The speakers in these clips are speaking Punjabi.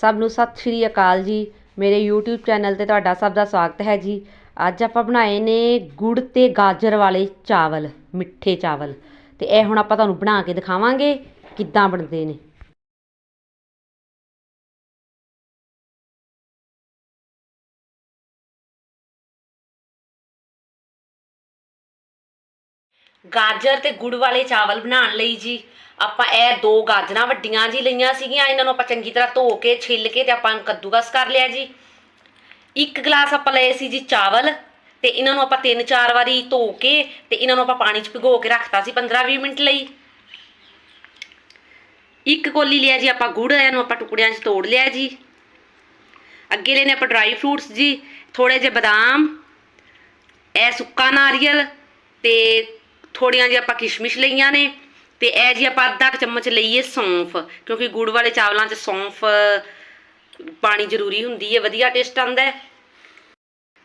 ਸਭ ਨੂੰ ਸਤਿ ਸ਼੍ਰੀ ਅਕਾਲ ਜੀ। ਮੇਰੇ YouTube ਚੈਨਲ ਤੇ ਤੁਹਾਡਾ ਸਭ ਦਾ ਸਵਾਗਤ ਹੈ ਜੀ। ਅੱਜ ਆਪਾਂ ਬਣਾਏ ਨੇ ਗੁੜ ਤੇ ਗਾਜਰ ਵਾਲੇ ਚਾਵਲ, ਮਿੱਠੇ ਚਾਵਲ। ਤੇ ਇਹ ਹੁਣ ਆਪਾਂ ਤੁਹਾਨੂੰ ਬਣਾ ਕੇ ਦਿਖਾਵਾਂਗੇ ਕਿੱਦਾਂ ਬਣਦੇ ਨੇ। ਗਾਜਰ ਤੇ ਗੁੜ ਵਾਲੇ ਚਾਵਲ ਬਣਾਉਣ ਲਈ ਜੀ। ਆਪਾਂ ਇਹ ਦੋ ਗਾਜਰਾਂ ਵੱਡੀਆਂ ਜੀ ਲਈਆਂ ਸੀਗੀਆਂ। ਇਹਨਾਂ ਨੂੰ ਆਪਾਂ ਚੰਗੀ ਤਰ੍ਹਾਂ ਧੋ ਕੇ, ਛਿੱਲ ਕੇ ਤੇ ਆਪਾਂ ਕੱਦੂਕਸ ਕਰ ਲਿਆ ਜੀ। ਇੱਕ ਗਲਾਸ ਆਪਾਂ ਲਏ ਸੀ ਜੀ ਚਾਵਲ ਤੇ ਇਹਨਾਂ ਨੂੰ ਆਪਾਂ ਤਿੰਨ ਚਾਰ ਵਾਰੀ ਧੋ ਕੇ ਤੇ ਇਹਨਾਂ ਨੂੰ ਆਪਾਂ ਪਾਣੀ 'ਚ ਭਿਗੋ ਕੇ ਰੱਖਤਾ ਸੀ 15-20 ਮਿੰਟ ਲਈ। ਇੱਕ ਕੋਲੀ ਲਿਆ ਜੀ ਆਪਾਂ ਗੁੜ, ਇਹਨੂੰ ਆਪਾਂ ਟੁਕੜਿਆਂ 'ਚ ਤੋੜ ਲਿਆ ਜੀ। ਅੱਗੇ ਲੈਨੇ ਆਪਾਂ ਡਰਾਈ ਫਰੂਟਸ ਜੀ ਥੋੜੇ ਜਿਹੇ ਬਦਾਮ, ਇਹ ਸੁੱਕਾ ਨਾਰੀਅਲ ਤੇ ਥੋੜੀਆਂ ਜਿਹੀਆਂ ਆਪਾਂ ਕਿਸ਼ਮਿਸ਼ ਲਈਆਂ ਨੇ ਤੇ ਇਹ ਜੀ ਆਪਾਂ ਅੱਧਾ ਕੁ ਚਮਚ ਲਈਏ ਸੌਂਫ, ਕਿਉਂਕਿ ਗੁੜ ਵਾਲੇ ਚਾਵਲਾਂ 'ਚ ਸੌਂਫ, ਪਾਣੀ ਜ਼ਰੂਰੀ ਹੁੰਦੀ ਹੈ, ਵਧੀਆ ਟੇਸਟ ਆਉਂਦਾ ਹੈ।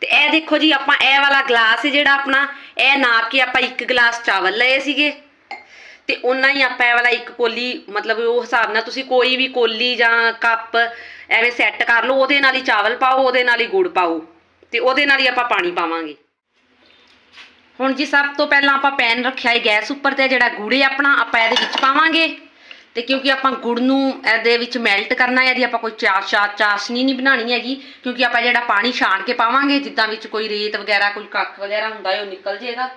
ਤੇ ਇਹ ਦੇਖੋ ਜੀ, ਆਪਾਂ ਇਹ ਵਾਲਾ ਗਲਾਸ ਹੈ ਜਿਹੜਾ ਆਪਣਾ, ਇਹ ਨਾਪ ਕੇ ਆਪਾਂ ਇੱਕ ਗਲਾਸ ਚਾਵਲ ਲਏ ਸੀਗੇ। ਤੇ ਉਹਨਾਂ ਹੀ ਆਪਾਂ ਇਹ ਵਾਲਾ ਇੱਕ ਕੋਲੀ, ਮਤਲਬ ਉਹ ਹਿਸਾਬ ਨਾਲ ਤੁਸੀਂ ਕੋਈ ਵੀ ਕੋਲੀ ਜਾਂ ਕੱਪ ਐਵੇਂ ਸੈੱਟ ਕਰ ਲਓ, ਉਹਦੇ ਨਾਲ ਹੀ ਚਾਵਲ ਪਾਓ, ਉਹਦੇ ਨਾਲ ਹੀ ਗੁੜ ਪਾਓ, ਤੇ ਉਹਦੇ ਨਾਲ ਹੀ ਆਪਾਂ ਪਾਣੀ ਪਾਵਾਂਗੇ। ਹੁਣ ਜੀ ਸਭ ਤੋਂ ਪਹਿਲਾਂ ਆਪਾਂ ਪੈਨ ਰੱਖਿਆ ਹੈ ਗੈਸ ਉੱਪਰ ਤੇ, ਜਿਹੜਾ ਗੁੜ ਆਪਣਾ ਆਪਾਂ ਇਹਦੇ ਵਿੱਚ ਪਾਵਾਂਗੇ। ਤੇ ਕਿਉਂਕਿ ਆਪਾਂ ਗੁੜ ਨੂੰ ਇਹਦੇ ਵਿੱਚ ਮੈਲਟ ਕਰਨਾ ਹੈ, ਇਹਦੀ ਆਪਾਂ ਕੋਈ ਚਾਰ ਚਾਸ਼ ਚਾਸ਼ਨੀ ਨਹੀਂ ਬਣਾਣੀ ਹੈਗੀ। ਕਿਉਂਕਿ ਆਪਾਂ ਜਿਹੜਾ ਪਾਣੀ ਛਾਣ ਕੇ ਪਾਵਾਂਗੇ, ਜਿੱਦਾਂ ਵਿੱਚ ਕੋਈ ਰੇਤ ਵਗੈਰਾ, ਕੋਈ ਕੱਖ ਵਗੈਰਾ ਹੁੰਦਾ ਹੈ, ਉਹ ਨਿਕਲ ਜਾਏਗਾ।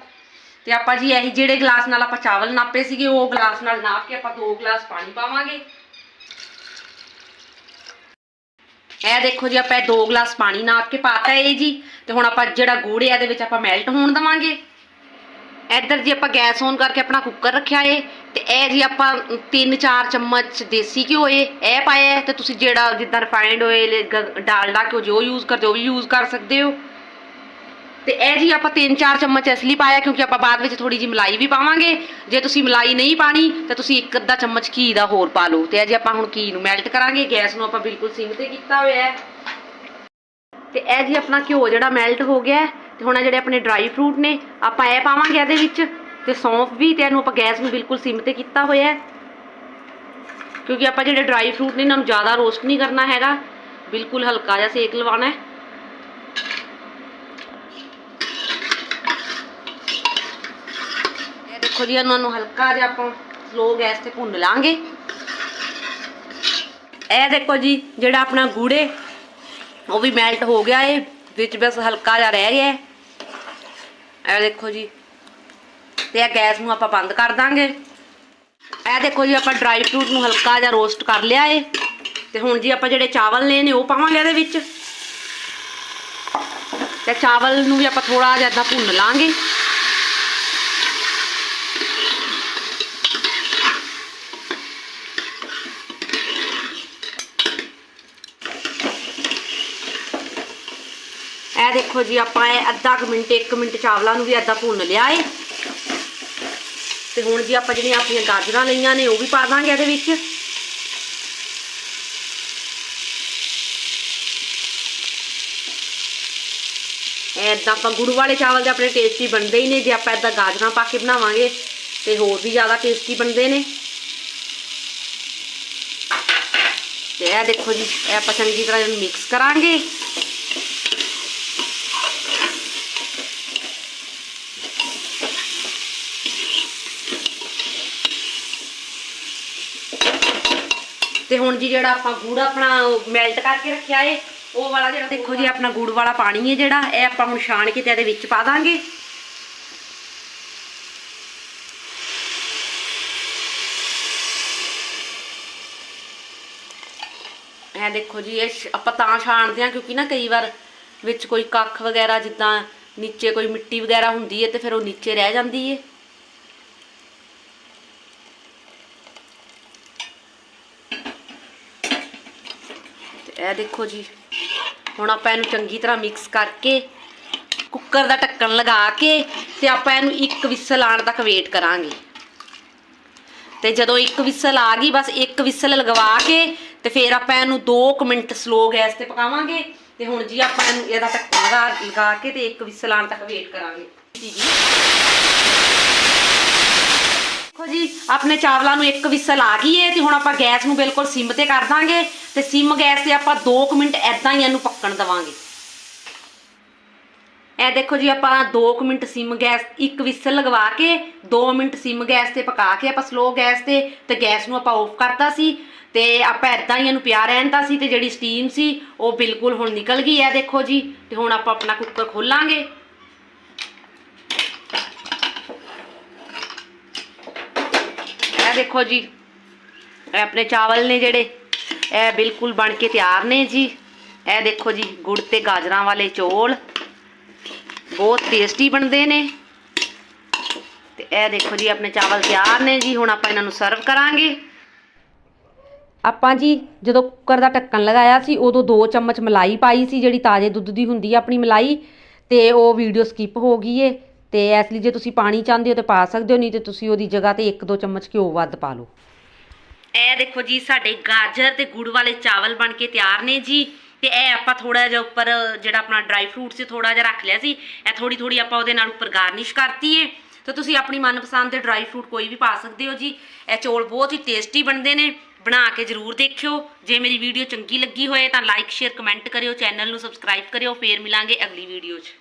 ਤੇ ਆਪਾਂ ਜੀ ਇਹੀ ਜਿਹੜੇ ਗਲਾਸ ਨਾਲ ਆਪਾਂ ਚਾਵਲ ਨਾਪੇ ਸੀਗੇ, ਉਹ ਗਲਾਸ ਨਾਲ ਨਾਪ ਕੇ ਆਪਾਂ ਦੋ ਗਲਾਸ ਪਾਣੀ ਪਾਵਾਂਗੇ। ਇਹ ਦੇਖੋ ਜੀ, ਆਪਾਂ ਇਹ ਦੋ ਗਲਾਸ ਪਾਣੀ ਨਾਪ ਕੇ ਪਾਤਾ ਇਹ ਜੀ। ਤੇ ਹੁਣ ਆਪਾਂ ਜਿਹੜਾ ਗੁੜ ਹੈ, ਇਹਦੇ ਵਿੱਚ ਆਪਾਂ ਮੈਲਟ ਹੋਣ ਦਵਾਂਗੇ। ਇੱਧਰ ਜੀ ਆਪਾਂ ਗੈਸ ਔਨ ਕਰਕੇ ਆਪਣਾ ਕੁੱਕਰ ਰੱਖਿਆ ਏ। ਤੇ ਇਹ ਜੀ ਆਪਾਂ 3-4 ਚਮਚ ਦੇਸੀ ਘਿਓ ਏ, ਇਹ ਪਾਇਆ ਤੇ ਤੁਸੀਂ ਜਿਹੜਾ ਜਿੱਦਾਂ ਰਿਫਾਈਨਡ ਓਇਲ ਡਾਲਡਾ ਘਿਓ ਜੋ ਯੂਜ਼ ਕਰਦੇ ਹੋ ਉਹ ਵੀ ਯੂਜ਼ ਕਰ ਸਕਦੇ ਹੋ। ਤੇ ਇਹ ਜੀ ਆਪਾਂ 3-4 ਚਮਚ ਇਸ ਲਈ ਪਾਇਆ ਕਿਉਂਕਿ ਆਪਾਂ ਬਾਅਦ ਵਿੱਚ ਥੋੜੀ ਜੀ ਮਲਾਈ ਵੀ ਪਾਵਾਂਗੇ। ਜੇ ਤੁਸੀਂ ਮਲਾਈ ਨਹੀਂ ਪਾਣੀ, ਤਾਂ ਤੁਸੀਂ ਇੱਕ ਅੱਧਾ ਚਮਚ ਘੀ ਦਾ ਹੋਰ ਪਾ ਲਓ। ਤੇ ਇਹ ਜੀ ਆਪਾਂ ਹੁਣ ਘੀ ਨੂੰ ਮੈਲਟ ਕਰਾਂਗੇ। ਗੈਸ ਨੂੰ ਆਪਾਂ ਬਿਲਕੁਲ ਸਿਮ ਤੇ ਕੀਤਾ ਹੋਇਆ ਹੈ। ਤੇ ਇਹ ਜੀ ਆਪਣਾ ਘਿਓ ਜਿਹੜਾ ਮੈਲਟ ਹੋ ਗਿਆ ਹੈ। ਤੇ ਹੁਣ ਇਹ ਜਿਹੜੇ ਆਪਣੇ ਡਰਾਈ ਫਰੂਟ ਨੇ, ਆਪਾਂ ਇਹ ਪਾਵਾਂਗੇ ਇਹਦੇ ਵਿੱਚ। ਤੇ ਸੌਂਫ ਵੀ ਤੇ ਇਹਨੂੰ ਆਪਾਂ ਗੈਸ ਨੂੰ ਬਿਲਕੁਲ ਸਿਮ ਤੇ ਕੀਤਾ ਹੋਇਆ ਹੈ। ਕਿਉਂਕਿ ਆਪਾਂ ਜਿਹੜੇ ਡਰਾਈ ਫਰੂਟ ਨੇ, ਇਹਨਾਂ ਨੂੰ ਜ਼ਿਆਦਾ ਰੋਸਟ ਨਹੀਂ ਕਰਨਾ ਹੈਗਾ। ਬਿਲਕੁਲ ਹਲਕਾ ਜਿਹਾ ਸੇਕ ਲਵਾਉਣਾ ਹੈ। ਦੇਖੋ ਜੀ ਇਹਨਾਂ ਨੂੰ ਹਲਕਾ ਜਿਹਾ ਆਪਾਂ ਸਲੋ ਗੈਸ ਤੇ ਭੁੰਨ ਲਾਂਗੇ। ਇਹ ਦੇਖੋ ਜੀ, ਜਿਹੜਾ ਆਪਣਾ ਗੂੜੇ, ਉਹ ਵੀ ਮੈਲਟ ਹੋ ਗਿਆ ਏ, ਵਿੱਚ ਬਸ ਹਲਕਾ ਜਿਹਾ ਰਹਿ ਗਿਆ ਇਹ ਦੇਖੋ ਜੀ, ਤੇ ਇਹ ਗੈਸ ਨੂੰ ਆਪਾਂ ਬੰਦ ਕਰ ਦਾਂਗੇ। ਇਹ ਦੇਖੋ ਜੀ, ਆਪਾਂ ਡਰਾਈ ਫਰੂਟ ਨੂੰ ਹਲਕਾ ਜਿਹਾ ਰੋਸਟ ਕਰ ਲਿਆ ਏ। ਤੇ ਹੁਣ ਜੀ ਆਪਾਂ ਜਿਹੜੇ ਚਾਵਲ ਨੇ ਨੇ ਉਹ ਪਾਵਾਂਗੇ ਇਹਦੇ ਵਿੱਚ। ਤੇ ਚਾਵਲ ਨੂੰ ਵੀ ਆਪਾਂ ਥੋੜਾ ਜਿਹਾ ਇਦਾਂ ਭੁੰਨ ਲਾਂਗੇ। ਇਹ ਦੇਖੋ ਜੀ, ਆਪਾਂ ਇਹ ਅੱਧਾ ਕੁ ਮਿੰਟ 1 ਮਿੰਟ ਚਾਵਲਾਂ ਨੂੰ ਵੀ ਅੱਧਾ ਭੁੰਨ ਲਿਆ ਏ। ਤੇ ਹੁਣ ਜੀ ਆਪਾਂ ਜਿਹੜੀਆਂ ਆਪਣੀਆਂ ਗਾਜਰਾਂ ਲਈਆਂ ਨੇ, ਉਹ ਵੀ ਪਾ ਦਾਂਗੇ ਇਹਦੇ ਵਿੱਚ। ਐਦਾਂ ਆਪਾਂ ਗੁੜ ਵਾਲੇ ਚਾਵਲ ਦੇ ਆਪਣੇ ਟੇਸਟੀ ਬਣਦੇ ਹੀ ਨੇ, ਜੇ ਆਪਾਂ ਐਦਾਂ ਗਾਜਰਾਂ ਪਾ ਕੇ ਬਣਾਵਾਂਗੇ, ਤੇ ਹੋਰ ਵੀ ਜ਼ਿਆਦਾ ਟੇਸਟੀ ਬਣਦੇ ਨੇ। ਤੇ ਇਹ ਦੇਖੋ ਜੀ, ਇਹ ਆਪਾਂ ਚੰਗੀ ਤਰ੍ਹਾਂ ਇਹਨੂੰ ਮਿਕਸ ਕਰਾਂਗੇ। ਤੇ ਹੁਣ ਜੀ ਜਿਹੜਾ ਆਪਾਂ ਗੁੜ ਆਪਣਾ ਮੈਲਟ ਕਰਕੇ ਰੱਖਿਆ ਏ, ਉਹ ਵਾਲਾ ਜਿਹੜਾ ਦੇਖੋ ਜੀ ਆਪਣਾ ਗੁੜ ਵਾਲਾ ਪਾਣੀ ਹੈ ਜਿਹੜਾ, ਇਹ ਆਪਾਂ ਹੁਣ ਛਾਣ ਕੇ ਤੇ ਇਹਦੇ ਵਿੱਚ ਪਾ ਦਾਂਗੇ। ਇਹ ਦੇਖੋ ਜੀ, ਇਹ ਆਪਾਂ ਤਾਂ ਛਾਣਦੇ ਆ ਕਿਉਂਕਿ ਨਾ ਕਈ ਵਾਰ ਵਿੱਚ ਕੋਈ ਕੱਖ ਵਗੈਰਾ ਜਿੱਦਾਂ ਨੀਚੇ ਕੋਈ ਮਿੱਟੀ ਵਗੈਰਾ ਹੁੰਦੀ ਹੈ ਤੇ ਫਿਰ ਉਹ ਨੀਚੇ ਰਹਿ ਜਾਂਦੀ ਹੈ ਇਹ ਦੇਖੋ ਜੀ। ਹੁਣ ਆਪਾਂ ਇਹਨੂੰ ਚੰਗੀ ਤਰ੍ਹਾਂ ਮਿਕਸ ਕਰਕੇ ਕੁੱਕਰ ਦਾ ਢੱਕਣ ਲਗਾ ਕੇ ਤੇ ਆਪਾਂ ਇਹਨੂੰ ਇੱਕ ਵਿਸਲ ਆਉਣ ਤੱਕ ਵੇਟ ਕਰਾਂਗੇ। ਤੇ ਜਦੋਂ ਇੱਕ ਵਿਸਲ ਆ ਗਈ, ਬਸ ਇੱਕ ਵਿਸਲ ਲਗਵਾ ਕੇ ਤੇ ਫਿਰ ਆਪਾਂ ਇਹਨੂੰ 2 ਮਿੰਟ ਸਲੋ ਗੈਸ ਤੇ ਪਕਾਵਾਂਗੇ। ਤੇ ਹੁਣ ਜੀ ਆਪਾਂ ਇਹਨੂੰ ਇਹਦਾ ਢੱਕਣ ਲਗਾ ਲਗਾ ਕੇ ਤੇ ਇੱਕ ਵਿਸਲ ਆਉਣ ਤੱਕ ਵੇਟ ਕਰਾਂਗੇ। ਜੀ ਜੀ ਆਪਣੇ ਚਾਵਲਾਂ ਨੂੰ ਇੱਕ ਵਿਸਲ ਆ ਗਈ ਹੈ ਤੇ ਹੁਣ ਆਪਾਂ ਗੈਸ ਨੂੰ ਬਿਲਕੁਲ ਸਿਮ ਤੇ ਕਰ ਦਾਂਗੇ ਤੇ ਸਿਮ ਗੈਸ ਤੇ ਆਪਾਂ 2 ਮਿੰਟ ਐਦਾਂ ਹੀ ਇਹਨੂੰ ਪੱਕਣ ਦਵਾਂਗੇ। ਇਹ ਦੇਖੋ ਜੀ, ਆਪਾਂ 2 ਮਿੰਟ ਸਿਮ ਗੈਸ, ਇੱਕ ਵਿਸਲ ਲਗਵਾ ਕੇ 2 ਮਿੰਟ ਸਿਮ ਗੈਸ ਤੇ ਪਕਾ ਕੇ ਆਪਾਂ ਸਲੋ ਗੈਸ ਤੇ ਤੇ ਗੈਸ ਨੂੰ ਆਪਾਂ ਆਫ ਕਰਤਾ ਸੀ ਤੇ ਆਪਾਂ ਐਦਾਂ ਹੀ ਇਹਨੂੰ ਪਿਆ ਰਹਿਣਤਾ ਸੀ ਤੇ ਜਿਹੜੀ ਸਟੀਮ ਸੀ ਉਹ ਬਿਲਕੁਲ ਹੁਣ ਨਿਕਲ ਗਈ ਹੈ ਦੇਖੋ ਜੀ ਤੇ ਹੁਣ ਆਪਾਂ ਆਪਣਾ ਕੁੱਕਰ ਖੋਲਾਂਗੇ ਇਹ ਦੇਖੋ ਜੀ, ਇਹ ਆਪਣੇ ਚਾਵਲ ਨੇ ਜਿਹੜੇ, ਇਹ ਬਿਲਕੁਲ ਬਣ ਕੇ ਤਿਆਰ ਨੇ ਜੀ। ਇਹ ਦੇਖੋ ਜੀ, ਗੁੜ ਤੇ ਗਾਜਰਾਂ ਵਾਲੇ ਚੋਲ, ਬਹੁਤ ਟੇਸਟੀ ਬਣਦੇ ਨੇ। ਤੇ ਇਹ ਦੇਖੋ ਜੀ, ਆਪਣੇ ਚਾਵਲ ਤਿਆਰ ਨੇ ਜੀ, ਹੁਣ ਆਪਾਂ ਇਹਨਾਂ ਨੂੰ ਸਰਵ ਕਰਾਂਗੇ। ਆਪਾਂ ਜੀ, ਜਦੋਂ ਕੁੱਕਰ ਦਾ ਢੱਕਣ ਲਗਾਇਆ ਸੀ, ਉਦੋਂ 2 ਚਮਚ ਮਲਾਈ ਪਾਈ ਸੀ, ਜਿਹੜੀ ਤਾਜ਼ੇ ਦੁੱਧ ਦੀ ਹੁੰਦੀ ਆ ਆਪਣੀ ਮਲਾਈ, ਤੇ ਉਹ ਵੀਡੀਓ ਸਕਿਪ ਹੋ ਗਈ ਏ। ਤੇ ਇਸ ਲਈ ਜੇ ਤੁਸੀਂ ਪਾਣੀ ਚਾਹੁੰਦੇ ਹੋ ਤੇ ਪਾ ਸਕਦੇ ਹੋ, ਨਹੀਂ ਤੇ ਤੁਸੀਂ ਉਹਦੀ ਜਗ੍ਹਾ ਤੇ 1-2 ਚਮਚ ਘਿਓ ਵੱਧ ਪਾ ਲਓ। ਇਹ ਦੇਖੋ ਜੀ, ਸਾਡੇ ਗਾਜਰ ਤੇ ਗੁੜ ਵਾਲੇ ਚਾਵਲ ਬਣ ਕੇ ਤਿਆਰ ਨੇ ਜੀ। ਤੇ ਇਹ ਆਪਾਂ ਥੋੜਾ ਜਿਹਾ ਉੱਪਰ ਜਿਹੜਾ ਆਪਣਾ ਡਰਾਈ ਫਰੂਟ ਸੀ ਥੋੜਾ ਜਿਹਾ ਰੱਖ ਲਿਆ ਸੀ। ਇਹ ਥੋੜੀ ਥੋੜੀ ਆਪਾਂ ਉਹਦੇ ਨਾਲ ਉੱਪਰ ਗਾਰਨਿਸ਼ ਕਰਤੀ ਏ। ਤੇ ਤੁਸੀਂ ਆਪਣੀ ਮਨਪਸੰਦ ਦੇ ਡਰਾਈ ਫਰੂਟ ਕੋਈ ਵੀ ਪਾ ਸਕਦੇ ਹੋ ਜੀ। ਇਹ ਚੌਲ ਬਹੁਤ ਹੀ ਟੇਸਟੀ ਬਣਦੇ ਨੇ। ਬਣਾ ਕੇ ਜਰੂਰ ਦੇਖਿਓ। ਜੇ ਮੇਰੀ ਵੀਡੀਓ ਚੰਗੀ ਲੱਗੀ ਹੋਏ ਤਾਂ ਲਾਈਕ ਸ਼ੇਅਰ ਕਮੈਂਟ ਕਰਿਓ। ਚੈਨਲ ਨੂੰ ਸਬਸਕ੍ਰਾਈਬ ਕਰਿਓ। ਫੇਰ ਮਿਲਾਂਗੇ ਅਗਲੀ ਵੀਡੀਓ 'ਚ।